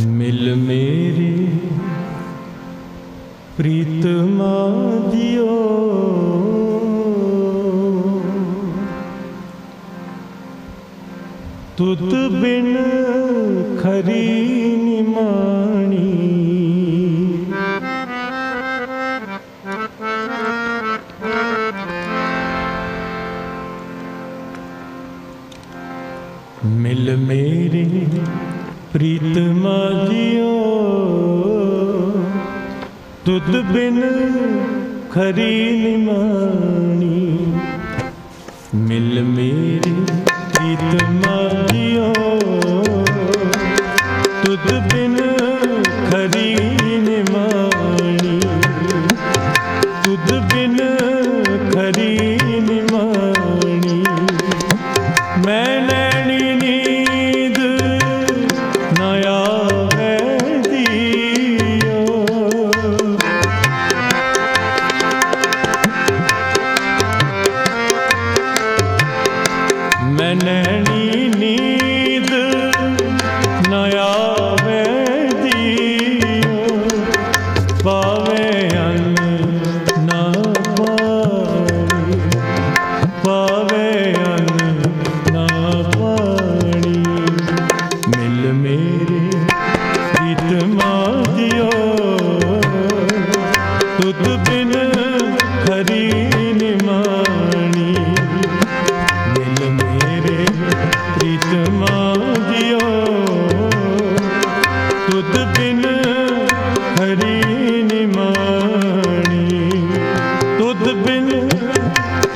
ਮਿਲ ਮੇਰੇ ਪ੍ਰੀਤਮਾ ਦਿਓ। ਤੁਤ ਬਿਨ ਖਰੀ ਨਿਮਾਣੀ ਮਿਲ ਮੇਰੇ ਪ੍ਰੀਤਮ ਜਿਉ ਤੁਧ ਬਿਨ ਖਰੀ ਨਿਮਾਣੀ। ਮਿਲ ਮੇਰੇ ਪ੍ਰੀਤਮਾ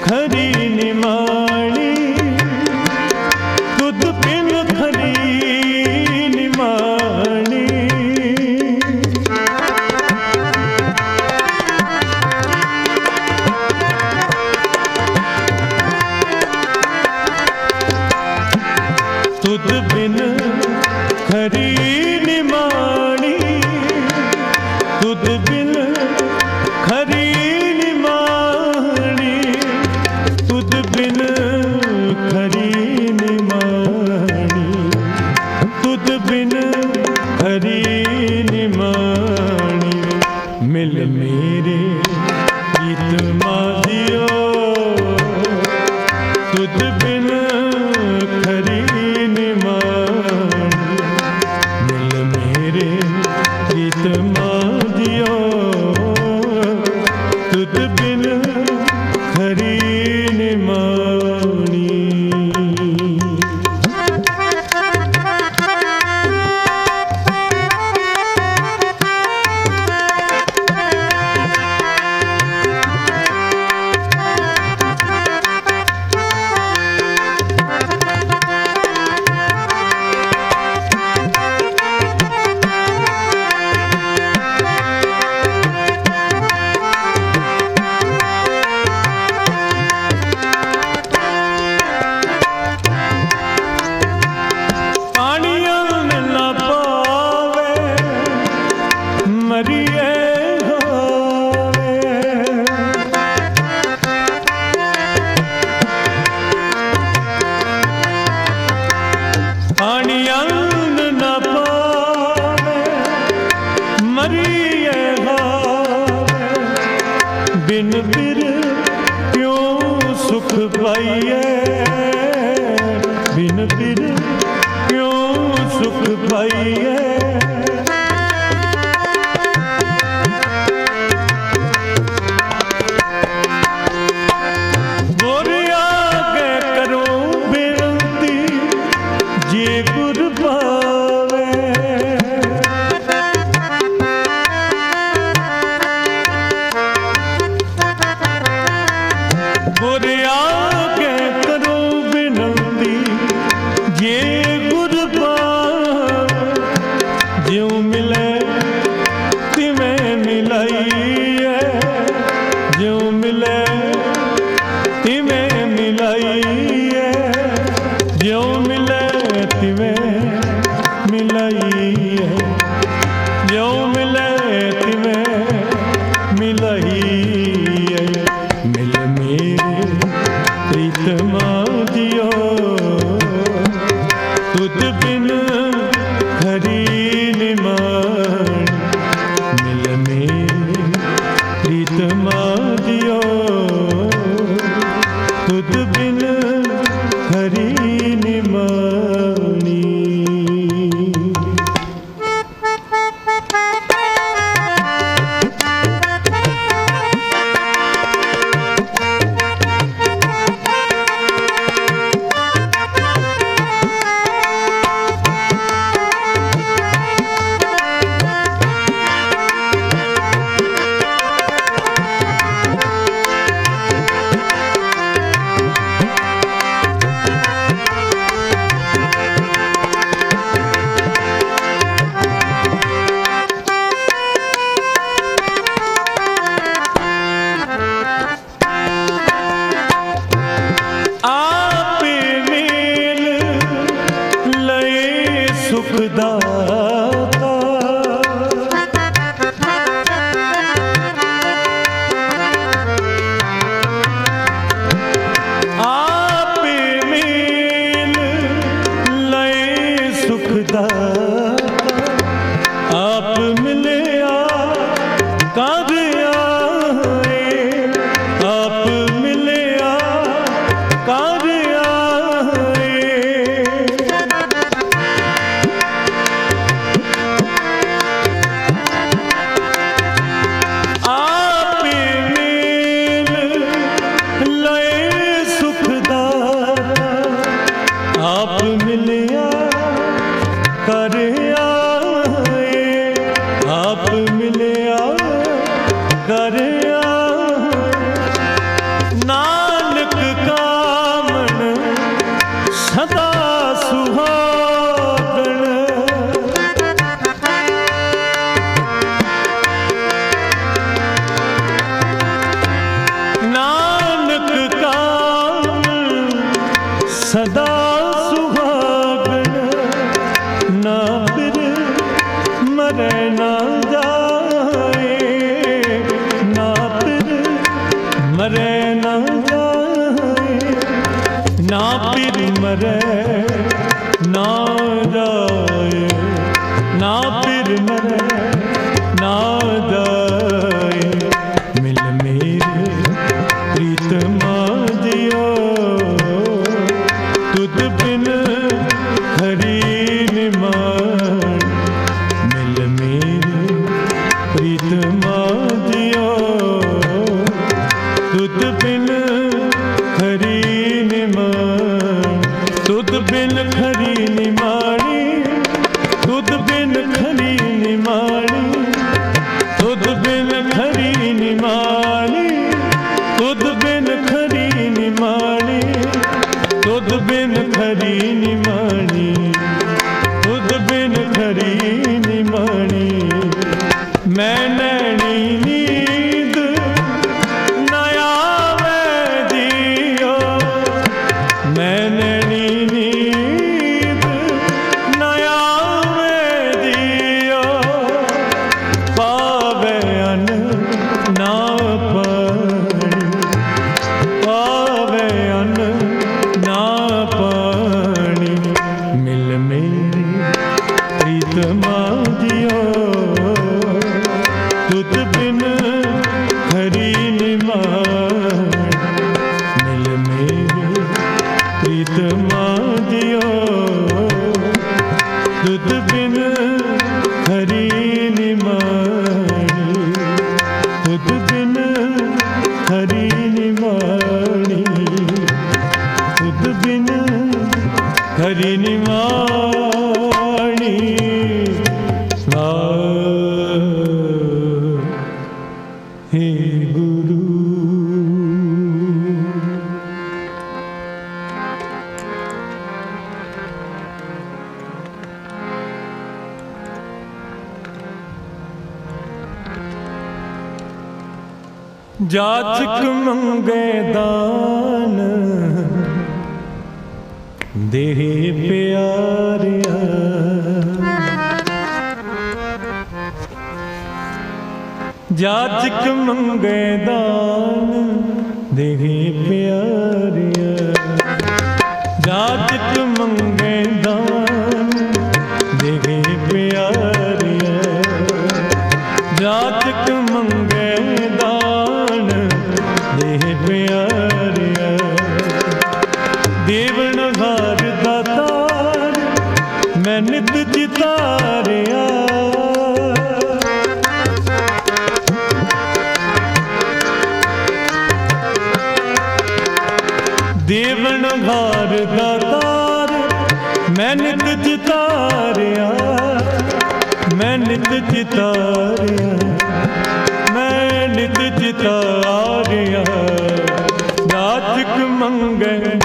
खरी निमा ਮਰੀਏ ਕਿਉਂ ਸੁਖ ਪਾਈਏ? ਬਿਨ ਫਿਰ ਕਿਉਂ ਸੁਖ ਪਾਈਏ? ਬਿਨ ਹਰੀ ਨਿਮਾਣੀ ਤੁਧ ਹਰੀ ਨਿਮਾਣੀ ਤੁਧ ਹਰੀ ਨਿਮਾਣੀ ਜਾਚਕ ਮੰਗੇ ਦਾਨ। ਦੇਹ ਪਿਆਰਿਆ ਜਾਚਕ ਮੰਗੇ ਦਾਨ ਦੇਹ ਪਿਆਰਿਆ ਜਾਚਕ ਮੰਗੇ ਘਰ ਦਾ ਤਾਰ ਮੈਂ ਨਿਤ ਚਿਤਾਰਿਆ ਮੈਂ ਨਿਤ ਚਿਤਾਰਿਆ ਮੈਂ ਨਿਤ ਚਿਤਾਰਿਆ। ਜਾਚਕ ਮੰਗੇ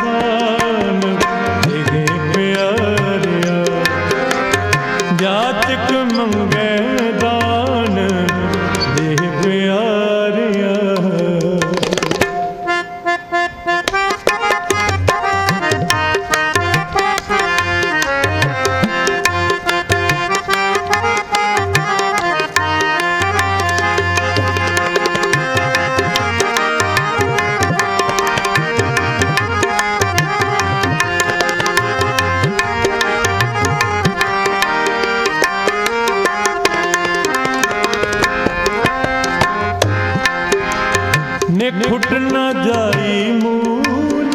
ਨਾ ਜਾਈ ਮੂਲ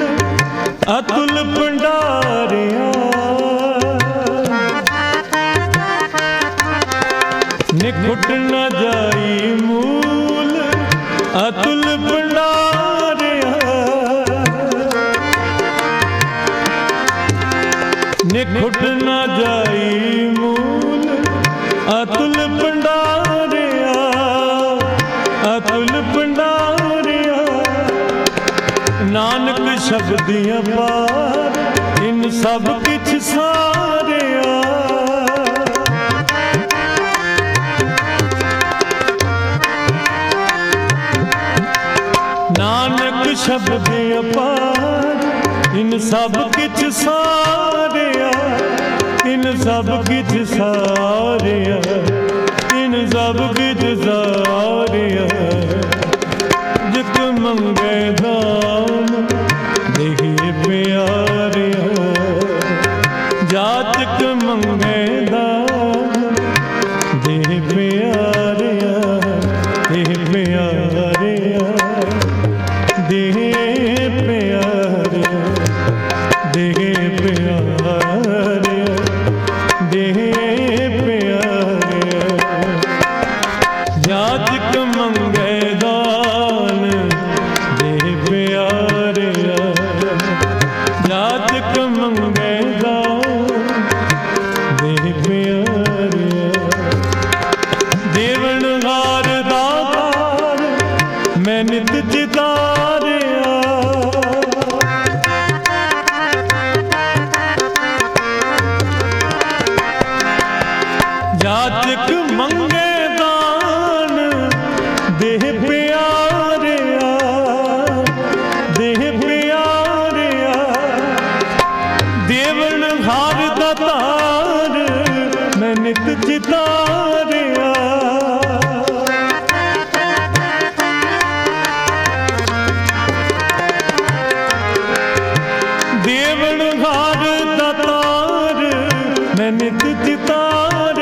ਅਤੁਲ ਭੰਡਾਰਿਆ। ਨਿਕੁੱਟ ਨਾ ਜਾਈ ਨਾਨਕ ਸ਼ਬਦੀਆਂ ਅਪਾਰ ਇਨ ਸਭ ਕਿਛ ਸਾਰਿਆ। ਨਾਨਕ ਸ਼ਬਦੀਆਂ ਅਪਾਰ ਇਨ ਸਭ ਕਿਛ ਸਾਰਿਆ। ਇਨ ਸਭ ਕਿਛ ਸਾਰਿਆ, ਇਨ ਸਭ ਕਿਛ ਸਾਰਿਆ। ਮੰਗੇ ਦਾਨ। ਦੇਹ ਪਿਆਰਿਆ ਦੇਹ ਪਿਆਰਿਆ। ਦੇਵਨ ਹਾਰ ਦਾਤਾਰ ਮੈਂ ਨਿਤ ਚਿਤਾਰਿਆ। ਦੇਵਨ ਹਾਰ ਦਾਤਾਰ ਮੈਂ ਨਿਤ ਚਿਤਾਰਿਆ।